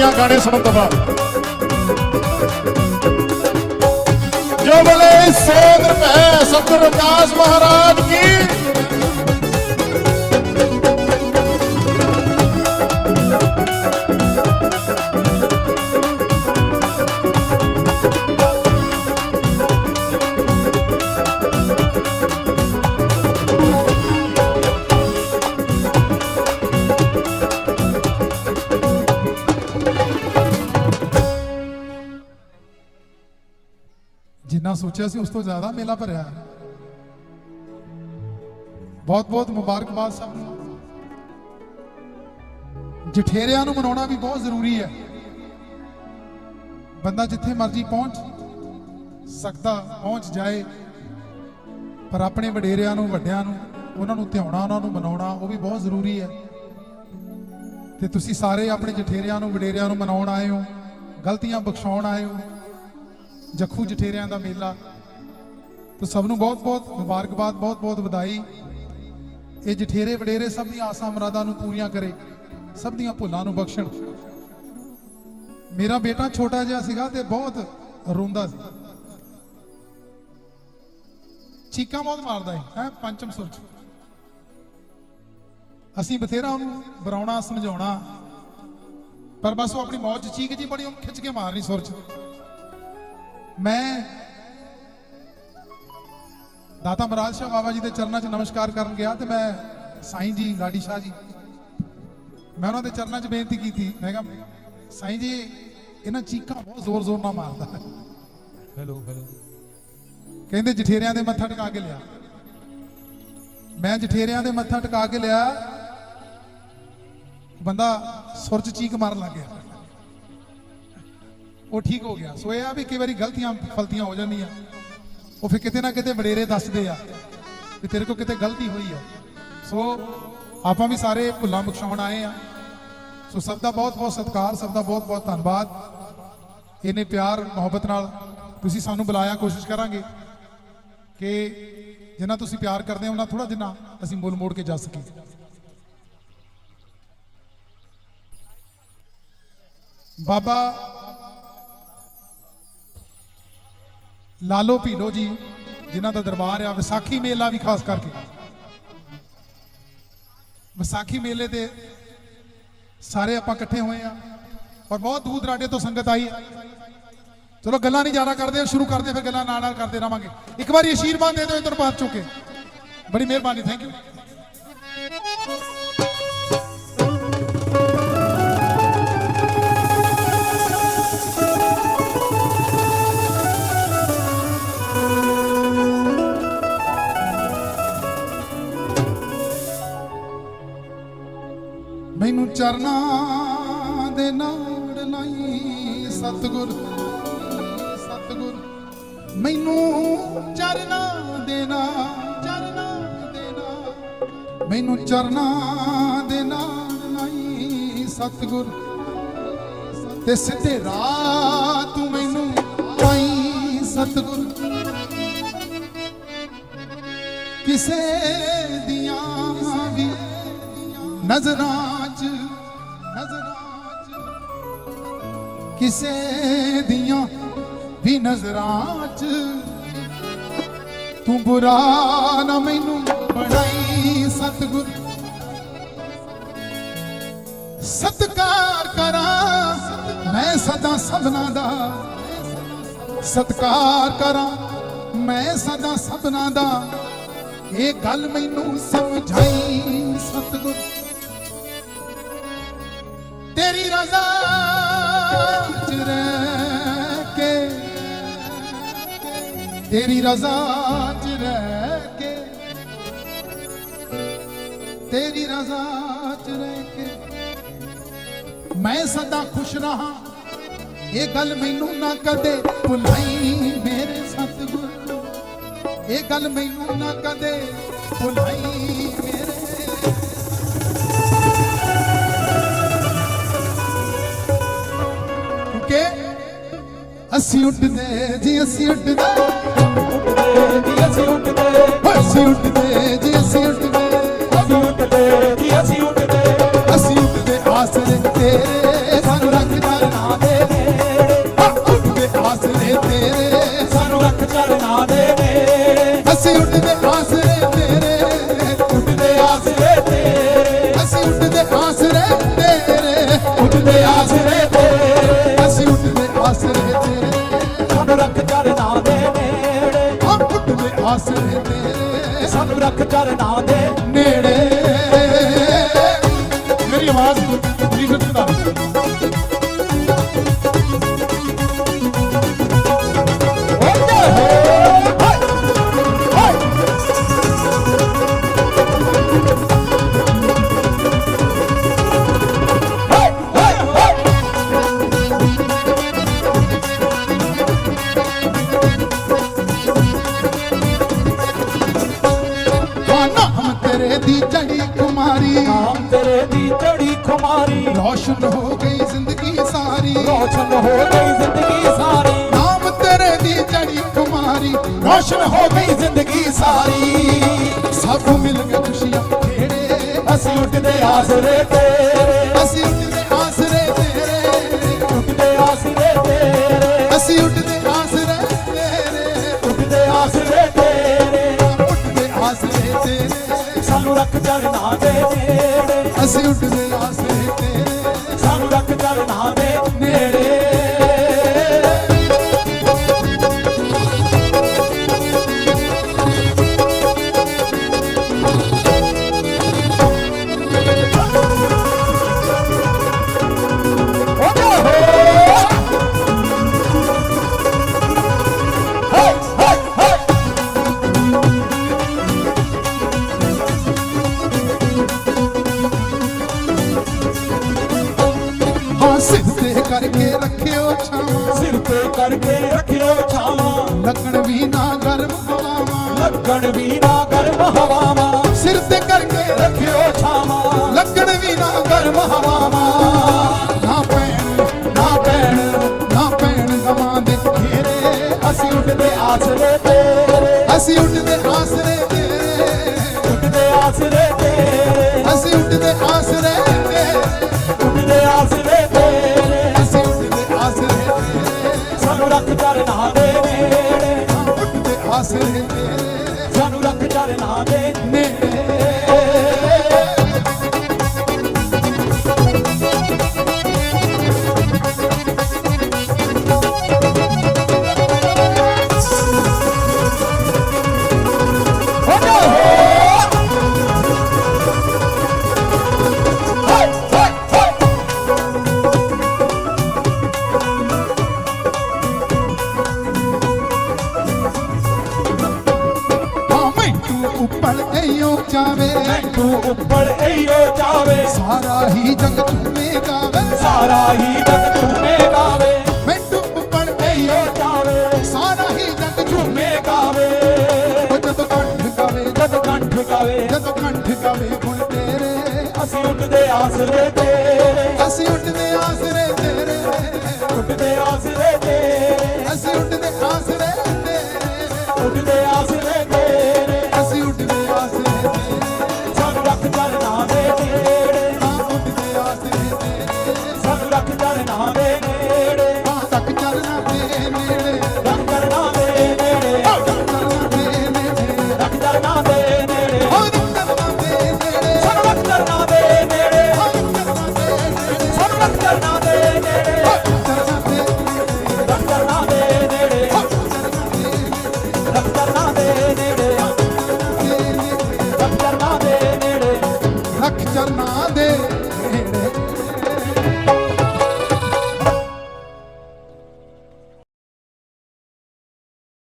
ਤਾੜੀਆਂ ਗਾਣੇ ਸੁਣਨ ਤੋਂ ਬਾਅਦ। ਜੋ ਬਲੇ ਸੋਦ ਰੁਪਏ ਸਤਿਗੁਰ ਰਵਿਦਾਸ ਮਹਾਰਾਜ ਕੀ ਜਿੰਨਾ ਸੋਚਿਆ ਸੀ ਉਸ ਤੋਂ ਜ਼ਿਆਦਾ ਮੇਲਾ ਭਰਿਆ। ਬਹੁਤ ਬਹੁਤ ਮੁਬਾਰਕਬਾਦ ਸਭ ਨੂੰ। ਜਠੇਰਿਆਂ ਨੂੰ ਮਨਾਉਣਾ ਵੀ ਬਹੁਤ ਜ਼ਰੂਰੀ ਹੈ। ਬੰਦਾ ਜਿੱਥੇ ਮਰਜ਼ੀ ਪਹੁੰਚ, ਸਕਦਾ ਪਹੁੰਚ ਜਾਏ, ਪਰ ਆਪਣੇ ਵਡੇਰਿਆਂ ਨੂੰ, ਵੱਡਿਆਂ ਨੂੰ, ਉਹਨਾਂ ਨੂੰ ਧਿਆਉਣਾ, ਉਹਨਾਂ ਨੂੰ ਮਨਾਉਣਾ, ਉਹ ਵੀ ਬਹੁਤ ਜ਼ਰੂਰੀ ਹੈ। ਤੇ ਤੁਸੀਂ ਸਾਰੇ ਆਪਣੇ ਜਠੇਰਿਆਂ ਨੂੰ, ਵਡੇਰਿਆਂ ਨੂੰ ਮਨਾਉਣ ਆਏ ਹੋ, ਗਲਤੀਆਂ ਬਖਸ਼ਾਉਣ ਆਏ ਹੋ ਜੱਖੂ ਜਠੇਰਿਆਂ ਦਾ ਮੇਲਾ। ਤਾਂ ਸਭ ਨੂੰ ਬਹੁਤ-ਬਹੁਤ ਮੁਬਾਰਕਬਾਦ ਬਹੁਤ-ਬਹੁਤ ਵਧਾਈ। ਇਹ ਜਠੇਰੇ ਵਡੇਰੇ ਸਭ ਦੀਆਂ ਆਸਾਂ ਮੁਰਾਦਾਂ ਨੂੰ ਪੂਰੀਆਂ ਕਰੇ, ਸਭ ਦੀਆਂ ਭੁੱਲਾਂ ਨੂੰ ਬਖਸ਼ਣ। ਮੇਰਾ ਬੇਟਾ ਛੋਟਾ ਜਿਹਾ ਸੀਗਾ ਤੇ ਬਹੁਤ ਰੋਂਦਾ ਸੀ। ਚੀਕਾਂ ਬਹੁਤ ਮਾਰਦਾ ਹੈ ਹੈ, ਪੰਚਮ ਸੁਰ ਚ। ਅਸੀਂ ਬਥੇਰਾ ਉਹਨੂੰ ਬਰਾਉਣਾ, ਸਮਝਾਉਣਾ। ਪਰ ਬਸ ਉਹ ਆਪਣੀ ਮੌਜ 'ਚ ਚੀਕ ਜੀ, ਬੜੀ ਉਹਨੂੰ ਖਿੱਚ ਕੇ ਮਾਰਨੀ ਸੁਰ ਚ। ਮੈਂ ਦਾਤਾ ਮਹਾਰਾਜ ਸ਼ਾਹ ਬਾਬਾ ਜੀ ਦੇ ਚਰਨਾਂ 'ਚ ਨਮਸਕਾਰ ਕਰਨ ਗਿਆ ਤੇ ਮੈਂ ਸਾਈਂ ਜੀ ਲਾਡੀ ਸ਼ਾਹ ਜੀ ਮੈਂ ਉਹਨਾਂ ਦੇ ਚਰਨਾਂ 'ਚ ਬੇਨਤੀ ਕੀਤੀ। ਮੈਂ ਕਿਹਾ ਸਾਈਂ ਜੀ ਇਹਨਾਂ ਚੀਕਾਂ ਬਹੁਤ ਜ਼ੋਰ-ਜ਼ੋਰ ਨਾਲ ਮਾਰਦਾ। ਹੈਲੋ ਹੈਲੋ ਕਹਿੰਦੇ ਜਠੇਰਿਆਂ ਦੇ ਮੱਥਾ ਟਿਕਾ ਕੇ ਲਿਆ। ਮੈਂ ਜਠੇਰਿਆਂ ਦੇ ਮੱਥਾ ਟਿਕਾ ਕੇ ਲਿਆ ਬੰਦਾ ਸੁਰ 'ਚ ਚੀਕ ਮਾਰਨ ਲੱਗ ਗਿਆ। ਉਹ ਠੀਕ ਹੋ ਗਿਆ। ਸੋ ਇਹ ਆ ਵੀ ਕਈ ਵਾਰੀ ਗਲਤੀਆਂ ਫਲਤੀਆਂ ਹੋ ਜਾਂਦੀਆਂ। ਉਹ ਫਿਰ ਕਿਤੇ ਨਾ ਕਿਤੇ ਵਡੇਰੇ ਦੱਸਦੇ ਆ ਕਿ ਤੇਰੇ ਕੋਲ ਕਿਤੇ ਗਲਤੀ ਹੋਈ ਆ। ਸੋ ਆਪਾਂ ਵੀ ਸਾਰੇ ਭੁੱਲਾਂ ਬਖਸ਼ਾਉਣ ਆਏ ਆ। ਸੋ ਸਭ ਦਾ ਬਹੁਤ ਬਹੁਤ ਸਤਿਕਾਰ, ਸਭ ਦਾ ਬਹੁਤ ਬਹੁਤ ਧੰਨਵਾਦ। ਇਹਨੇ ਪਿਆਰ, ਮੁਹੱਬਤ ਨਾਲ ਤੁਸੀਂ ਸਾਨੂੰ ਬੁਲਾਇਆ, ਕੋਸ਼ਿਸ਼ ਕਰਾਂਗੇ ਕਿ ਜਿੰਨਾ ਤੁਸੀਂ ਪਿਆਰ ਕਰਦੇ ਹੋ, ਉਹਨਾਂ ਥੋੜਾ ਜਿੰਨਾ ਅਸੀਂ ਮੁੱਲ ਮੋੜ ਕੇ ਜਾ ਸਕੀਏ। ਬਾਬਾ ਲਾਲੋ ਭੀਲੋ ਜੀ, ਜਿਨ੍ਹਾਂ ਦਾ ਦਰਬਾਰ ਆ, ਵਿਸਾਖੀ ਮੇਲਾ ਵੀ ਖਾਸ ਕਰਕੇ। ਵਿਸਾਖੀ ਮੇਲੇ ਤੇ ਸਾਰੇ ਆਪਾਂ ਇਕੱਠੇ ਹੋਏ ਆ ਔਰ ਬਹੁਤ ਦੂਰ ਦਰਾਡੇ ਤੋਂ ਸੰਗਤ ਆਈ ਹੈ ਚਲੋ ਗੱਲਾਂ ਨਹੀਂ ਜ਼ਿਆਦਾ ਕਰਦੇ, ਸ਼ੁਰੂ ਕਰਦੇ, ਫਿਰ ਗੱਲਾਂ ਨਾਲ ਨਾਲ ਕਰਦੇ ਰਵਾਂਗੇ। ਇੱਕ ਵਾਰੀ ਆਸ਼ੀਰਵਾਦ ਦੇ ਦਿਓ, ਇਧਰ ਬਾਤ ਚੁੱਕੇ ਬੜੀ ਮਿਹਰਬਾਨੀ ਥੈਂਕ ਯੂ ਮੈਨੂੰ ਚਰਨਾਂ ਦੇ ਨਾੜ ਲਾਈ ਸਤਿਗੁਰ ਸਤਿਗੁਰ। ਮੈਨੂੰ ਚਰਨਾਂ ਦੇ ਨਾੜ, ਚਰਨਾਂ ਦੇ ਨਾੜ। ਮੈਨੂੰ ਚਰਨਾਂ ਦੇ ਨਾੜ ਲਾਈ ਸਤਿਗੁਰ। ਤੇ ਸਿੱਧੇ ਰਾਹ ਤੂੰ ਮੈਨੂੰ ਪਾਈ ਸਤਿਗੁਰ। ਕਿਸੇ ਦੀਆਂ ਵੀ ਨਜ਼ਰਾਂ 'ਚ ਨਜ਼ਰਾਂ 'ਚ ਕਿਸੇ ਦੀਆਂ ਵੀ ਨਜ਼ਰਾਂ 'ਚ ਤੂੰ ਬੁਰਾ ਨਾ ਮੈਨੂੰ ਬਣਾਈ ਸਤਿਗੁਰ। ਸਤਕਾਰ ਕਰਾਂ, ਮੈਂ ਸਦਾ ਸਭਨਾ ਦਾ। ਸਤਕਾਰ ਕਰਾਂ, ਮੈਂ ਸਦਾ ਸਭਨਾ ਦਾ। ਇਹ ਗੱਲ ਮੈਨੂੰ ਸਮਝਾਈ ਸਤਿਗੁਰ। ਤੇਰੀ ਰਜ਼ਾ ਚ ਰਹਿ ਕੇ। ਤੇਰੀ ਰਜ਼ਾ ਚ ਰਹਿ ਕੇ। ਤੇਰੀ ਰਜ਼ਾ ਚ ਰਹਿ ਕੇ। ਮੈਂ ਸਦਾ ਖੁਸ਼ ਰਹਾ। ਇਹ ਗੱਲ ਮੈਨੂੰ ਨਾ ਕਦੇ ਭੁਲਾਈ ਮੇਰੇ ਸਤਿਗੁਰ। ਇਹ ਗੱਲ ਮੈਨੂੰ ਨਾ ਕਦੇ ਭੁਲਾਈ ਅਸੀਂ ਉੱਡਦੇ ਜੀ ਅਸੀਂ ਉੱਡਦੇ। ਜੀ ਅਸੀਂ ਉੱਠਦੇ ਅਸੀਂ ਉੱਡਦੇ ਜੀ ਰੱਖ ਚਰਨਾਂ ਖੁਮਾਰੀ ਰੋਸ਼ਨ ਹੋ ਗਈ ਜ਼ਿੰਦਗੀ ਸਾਰੀ। ਰੋਸ਼ਨ ਹੋ ਗਈ ਜ਼ਿੰਦਗੀ ਸਾਰੀ। ਨਾਮ ਤੇਰੇ ਦੀ ਚੜੀ ਕੁਮਾਰੀ। ਰੋਸ਼ਨ ਹੋ ਗਈ ਜ਼ਿੰਦਗੀ ਸਾਰੀ। ਸਭ ਮਿਲ ਕੇ ਖੁਸ਼ੀਆਂ ਖੇੜੇ ਅਸੀਂ ਉੱਠਦੇ ਆਸਰੇ ਤੇਰੇ। ਅਸੀਂ ਉੱਠਦੇ ਆਸਰੇ ਤੇਰੇ। ਉੱਠਦੇ ਆਸਰੇ ਤੇਰੇ। ਅਸੀਂ ਉੱਠਦੇ ਆਸਰੇ ਤੇਰੇ। ਉੱਠਦੇ ਆਸਰੇ ਤੇਰੇ। ਉੱਠਦੇ ਆਸਰੇ ਤੇਰੇ। ਸਾਨੂੰ ਰੱਖ ਚਰਨਾਂ ਦੇ ਅਸੀਂ ਉੱਠਦੇ ਆਸਰੇ ਤੇਰੇ ਸਾਨੂੰ ਕਰਕੇ ਰੱਖਿਓ ਛਾਵਾਂ। ਸਿਰ ਤੇ ਕਰਕੇ ਰੱਖਿਓ ਛਾਵਾਂ। ਲੱਗਣ ਵੀ ਨਾ ਗਰਮ ਹਵਾਵਾਂ। ਲੱਗਣ ਵੀ ਨਾ ਗਰਮ ਹਵਾਵਾਂ। ਸਿਰ ਤੇ ਕਰਕੇ ਰੱਖਿਓ ਛਾਵਾਂ। ਲੱਗਣ ਵੀ ਨਾ ਗਰਮ ਹਵਾਵਾਂ। ਨਾ ਪੈਣ ਨਾ ਪੈਣ ਨਾ ਪੈਣ ਗਮਾਂ ਦੇ ਘੇਰੇ। ਅਸੀਂ ਉੱਠਦੇ ਆਸਰੇ ਤੇਰੇ ਅਸੀਂ ਉੱਠਦੇ ਆਸਰੇ ਤੇਰੇ ਉੱਠਦੇ ਆਸਰੇ ਉੱਠਦੇ ਸਾਨੂੰ ਰੱਖ ਚਰਨਾਂ ਦੇ। ਤੂੰ ਉੱਪਰ ਈਓ ਜਾਵੇ ਸਾਰਾ ਹੀ ਜਗ ਝੂਮੇ ਗਾਵੇ। ਸਾਰਾ ਹੀ ਜਗ ਝੂਮੇ ਗਾਵੇ। ਮੈਨੂੰ ਉੱਪਰ ਐਯੋ ਈਓ ਜਾਵੇ ਸਾਰਾ ਹੀ ਜਗ ਝੂਮੇ ਗਾਵੇ। ਜਦੋਂ ਕੰਠ ਗਾਵੇ ਜਦ ਕੰਠ ਗਾਵੇ। ਜਦੋਂ ਕੰਠ ਗਾਵੇ ਗੁਣ ਤੇਰੇ। ਅਸੀਂ ਉੱਠਦੇ ਆਸਰੇ ਤੇਰੇ। ਅਸੀਂ ਉੱਠਦੇ ਆਸਰੇ ਤੇਰੇ। ਉੱਠਦੇ ਆਸਰੇ ਤੇਰੇ। ਅਸੀਂ ਉੱਠਦੇ ਆਸਰੇ ਦੇ ਨੇੜੇ। ਤੱਕ ਚੱਲਣਾ ਤੇ ਮੇਰੇ